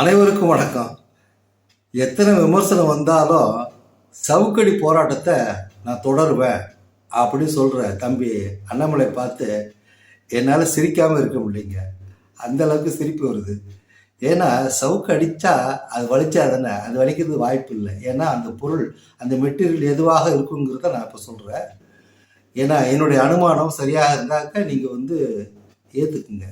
அனைவருக்கும் வணக்கம். எத்தனை விமர்சனம் வந்தாலும் சவுக்கடி போராட்டத்தை நான் தொடருவேன் அப்படின்னு சொல்கிற தம்பி அண்ணாமலை பார்த்து என்னால் சிரிக்காமல் இருக்க முடியலைங்க. அந்த அளவுக்கு சிரிப்பு வருது. ஏன்னா சவுக்கு அடித்தா அது வலிச்சா தானே அது வலிக்கிறது வாய்ப்பு இல்லை. ஏன்னா அந்த பொருள் அந்த மெட்டீரியல் எதுவாக இருக்குங்கிறத நான் இப்போ சொல்கிறேன் ஏன்னா என்னுடைய அனுமானம் சரியாக இருந்தாக்க நீங்கள் வந்து ஏற்றுக்குங்க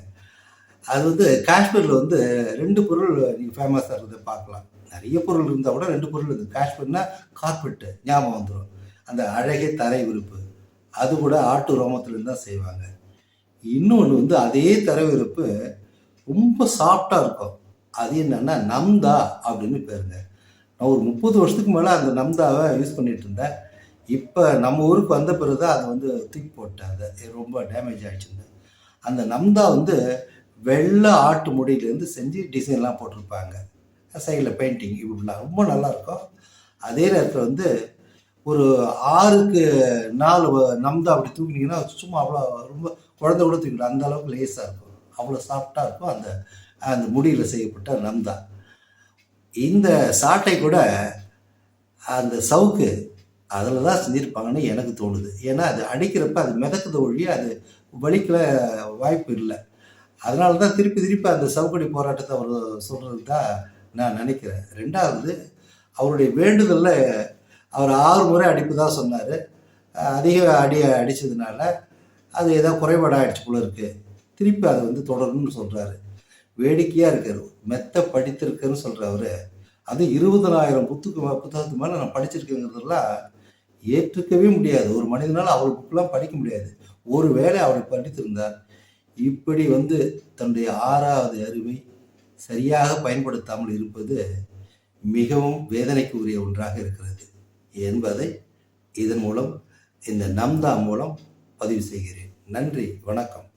அது வந்து காஷ்மீரில் வந்து ரெண்டு பொருள் நீங்கள் ஃபேமஸாக இருந்ததை பார்க்கலாம். நிறைய பொருள் இருந்தால் கூட ரெண்டு பொருள் இருக்குது காஷ்மீர்னா கார்பெட்டு ஞாபகம் வந்துடும் அந்த அழகிய தரை விருப்பு. அது கூட ஆட்டு ரோமத்துலேருந்து தான் செய்வாங்க. இன்னொன்று வந்து அதே தரை விருப்பு ரொம்ப சாஃப்டாக இருக்கும். அது என்னென்னா நம்தா அப்படின்னு பேருங்க. நான் ஒரு முப்பது வருஷத்துக்கு மேலே அந்த நம்தாவை யூஸ் பண்ணிட்டு இருந்தேன். இப்போ நம்ம ஊருக்கு வந்த பிறகு தான் அதை வந்து தூக்கி போட்டேன் அதை ரொம்ப டேமேஜ் ஆகிடுச்சிருந்தேன் அந்த நம்தா வந்து வெள்ளை ஆட்டு முடியிலேருந்து செஞ்சு டிசைன்லாம் போட்டிருப்பாங்க. சைடில் பெயிண்டிங் இப்படிலாம் ரொம்ப நல்லாயிருக்கும் அதே நேரத்தில் வந்து ஒரு ஆறுக்கு நாலு நம்தான் நம்தா அப்படி தூக்கினீங்கன்னா சும்மா அவ்வளோ ரொம்ப குழந்தை கூட தூக்கிடும் அந்த அளவுக்கு லேஸாக இருக்கும். அவ்வளோ சாஃப்டாக இருக்கும். அந்த அந்த முடியில் செய்யப்பட்ட நம்தா. இந்த சாட்டை கூட அந்த சவுக்கு அதில் தான் செஞ்சுருப்பாங்கன்னு எனக்கு தோணுது. ஏன்னா அது அடிக்கிறப்ப அது மிதக்குது ஒழிய அது வலிக்கல வாய்ப்பு இல்லை. அதனால தான் திருப்பி திருப்பி அந்த சவுக்கடி போராட்டத்தை அவர் சொல்கிறது தான் நான் நினைக்கிறேன். ரெண்டாவது அவருடைய வேண்டுதலில் அவர் ஆறு முறை அடிப்பு தான் சொன்னார். அதிக அடி அடித்ததுனால அது ஏதோ குறைபாடாகிடுச்சு போல இருக்குது திருப்பி அதை வந்து தொடரணும்னு சொல்கிறாரு வேடிக்கையாக இருக்கார். மெத்த படித்திருக்கேன்னு சொல்கிறவர் அது இருபதனாயிரம் புத்துக்கு புத்தகத்துக்கு மேலே நான் படிச்சிருக்கேங்கிறதெல்லாம் ஏற்றுக்கவே முடியாது. ஒரு மனிதனால் அவர் புக்கெலாம் படிக்க முடியாது. ஒரு வேளை அவர் படித்திருந்தார் இப்படி வந்து தன்னுடைய ஆறாவது அறிவை சரியாக பயன்படுத்தாமல் இருப்பது மிகவும் வேதனைக்கு உரிய ஒன்றாக இருக்கிறது என்பதை இதன் மூலம் இந்த நம்தா மூலம் பதிவு செய்கிறேன். நன்றி வணக்கம்.